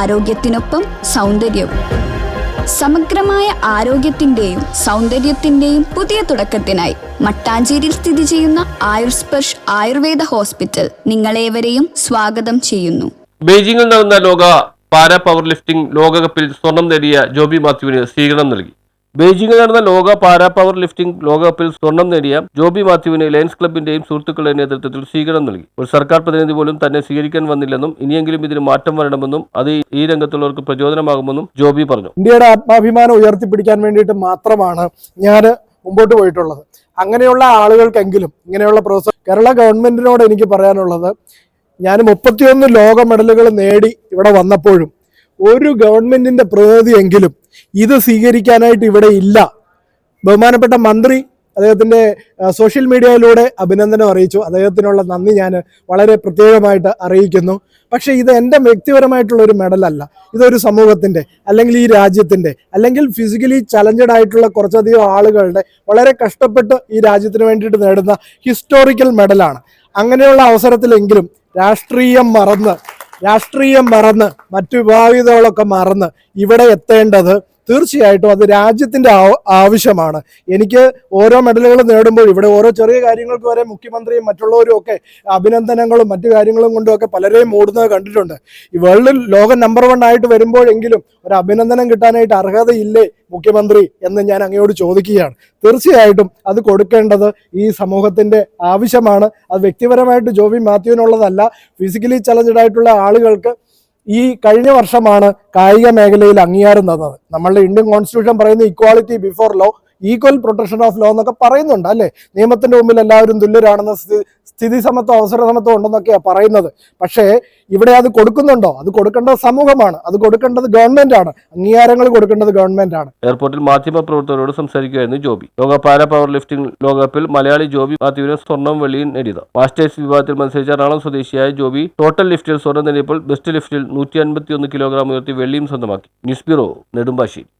ആരോഗ്യത്തിനൊപ്പം സൗന്ദര്യവും. സമഗ്രമായ ആരോഗ്യത്തിന്റെയും സൗന്ദര്യത്തിന്റെയും പുതിയ തുടക്കത്തിനായി മട്ടാഞ്ചേരിയിൽ സ്ഥിതി ചെയ്യുന്ന ആയുർസ്പർശ് ആയുർവേദ ഹോസ്പിറ്റൽ നിങ്ങളേവരെയും സ്വാഗതം ചെയ്യുന്നു. ബെയ്ജിംഗിൽ നടന്ന ലോക പാര പവർ ലിഫ്റ്റിംഗ് ലോകകപ്പിൽ സ്വർണം നേടിയ ജോബി മാത്യുവിന് സ്വീകരണം നൽകി. ബെയ്ജിംഗിൽ നടന്ന ലോക പാരാ പവർ ലിഫ്റ്റിംഗ് ലോകകപ്പിൽ സ്വർണം നേടിയ ജോബി മാത്യുവിന് ലയൻസ് ക്ലബിന്റെയും സുഹൃത്തുക്കളുടെ നേതൃത്വത്തിൽ സ്വീകരണം നൽകി. ഒരു സർക്കാർ പ്രതിനിധി പോലും തന്നെ സ്വീകരിക്കാൻ വന്നില്ലെന്നും ഇനിയെങ്കിലും ഇതിന് മാറ്റം വരണമെന്നും അത് ഈ രംഗത്തുള്ളവർക്ക് പ്രചോദനമാകുമെന്നും ജോബി പറഞ്ഞു. ഇന്ത്യയുടെ ആത്മാഭിമാനം ഉയർത്തിപ്പിടിക്കാൻ വേണ്ടിയിട്ട് മാത്രമാണ് ഞാൻ മുമ്പോട്ട് പോയിട്ടുള്ളത്. അങ്ങനെയുള്ള ആളുകൾക്കെങ്കിലും ഇങ്ങനെയുള്ള പ്രോസസ് കേരള ഗവൺമെന്റിനോട് എനിക്ക് പറയാനുള്ളത് ഞാൻ മുപ്പത്തിയൊന്ന് ലോക മെഡലുകൾ നേടി ഇവിടെ വന്നപ്പോഴും ഒരു ഗവൺമെന്റിന്റെ പ്രതിനിധിയെങ്കിലും ഇത് സ്വീകരിക്കാനായിട്ട് ഇവിടെ ഇല്ല. ബഹുമാനപ്പെട്ട മന്ത്രി അദ്ദേഹത്തിന്റെ സോഷ്യൽ മീഡിയയിലൂടെ അഭിനന്ദനം അറിയിച്ചു. അദ്ദേഹത്തിനുള്ള നന്ദി ഞാൻ വളരെ പ്രത്യേകമായിട്ട് അറിയിക്കുന്നു. പക്ഷേ ഇത് എന്റെ വ്യക്തിപരമായിട്ടുള്ള ഒരു മെഡലല്ല ഇതൊരു സമൂഹത്തിന്റെ അല്ലെങ്കിൽ ഈ രാജ്യത്തിന്റെ അല്ലെങ്കിൽ ഫിസിക്കലി ചലഞ്ചഡ് ആയിട്ടുള്ള കുറച്ചധികം ആളുകളുടെ വളരെ കഷ്ടപ്പെട്ട് ഈ രാജ്യത്തിന് വേണ്ടിയിട്ട് നേടുന്ന ഹിസ്റ്റോറിക്കൽ മെഡലാണ് അങ്ങനെയുള്ള അവസരത്തിലെങ്കിലും രാഷ്ട്രീയം മറന്ന് രാഷ്ട്രീയം മറന്ന് മറ്റു വിഭാഗിതകളൊക്കെ മറന്ന് ഇവിടെ എത്തേണ്ടത് തീർച്ചയായിട്ടും അത് രാജ്യത്തിന്റെ ആവശ്യമാണ്. എനിക്ക് ഓരോ മെഡലുകൾ നേടുമ്പോൾ ഇവിടെ ഓരോ ചെറിയ കാര്യങ്ങൾക്ക് വരെ മുഖ്യമന്ത്രിയും മറ്റുള്ളവരും ഒക്കെ അഭിനന്ദനങ്ങളും മറ്റു കാര്യങ്ങളും കൊണ്ടും ഒക്കെ പലരെയും ഓടുന്നത് കണ്ടിട്ടുണ്ട്. ഈ വേൾഡിൽ ലോകം നമ്പർ വൺ ആയിട്ട് വരുമ്പോഴെങ്കിലും ഒരു അഭിനന്ദനം കിട്ടാനായിട്ട് അർഹതയില്ലേ മുഖ്യമന്ത്രി എന്ന് ഞാൻ അങ്ങയോട് ചോദിക്കുകയാണ്. തീർച്ചയായിട്ടും അത് കൊടുക്കേണ്ടത് ഈ സമൂഹത്തിന്റെ ആവശ്യമാണ്. അത് വ്യക്തിപരമായിട്ട് ജോബി മാത്യുവിനുള്ളതല്ല. ഫിസിക്കലി ചലഞ്ചഡ് ആയിട്ടുള്ള ആളുകൾക്ക് ഈ കഴിഞ്ഞ വർഷമാണ് കായിക മേഖലയിൽ അംഗീകാരം തന്നത്. നമ്മളുടെ ഇന്ത്യൻ കോൺസ്റ്റിറ്റ്യൂഷൻ പറയുന്ന equality before law equal protection of law എന്നൊക്കെ പറയുന്നുണ്ട് അല്ലേ? നിയമത്തിന്റെ മുമ്പിൽ എല്ലാവരും തുല്യരാണെന്ന സ്ഥി- സ്ഥിതി സമത്വം അവസര സമത്വം ഉണ്ടെന്നൊക്കെയാണ് പറയുന്നത്. പക്ഷേ ഇവിടെ അത് കൊടുക്കുന്നുണ്ടോ? അത് കൊടുക്കേണ്ടത് സമൂഹമാണ്. അത് കൊടുക്കേണ്ടത് ഗവൺമെന്റ് ആണ്. അംഗീകാരങ്ങൾ കൊടുക്കേണ്ടത് ഗവൺമെന്റ് ആണ്. എയർപോർട്ടിൽ മാധ്യമ പ്രവർത്തകരോട് സംസാരിക്കുകയായിരുന്നു ജോബി. ലോക പാര പവർ ലിഫ്റ്റിംഗ് ലോകകപ്പിൽ മലയാളി ജോബി മാത്യുവിന് സ്വർണം വെള്ളിയും നേടിയത്. മാസ്റ്റേഴ്സ് വിഭാഗത്തിൽ മത്സരിച്ച എറണാകുളം സ്വദേശിയായ ജോബി ടോട്ടൽ ലിഫ്റ്റിൽ സ്വർണം നേടിയപ്പോൾ ബെസ്റ്റ് ലിഫ്റ്റിൽ നൂറ്റി അൻപത്തി ഒന്ന് കിലോഗ്രാം ഉയർത്തി വെള്ളിയും സ്വന്തമാക്കി. News bureau Nedumbassery.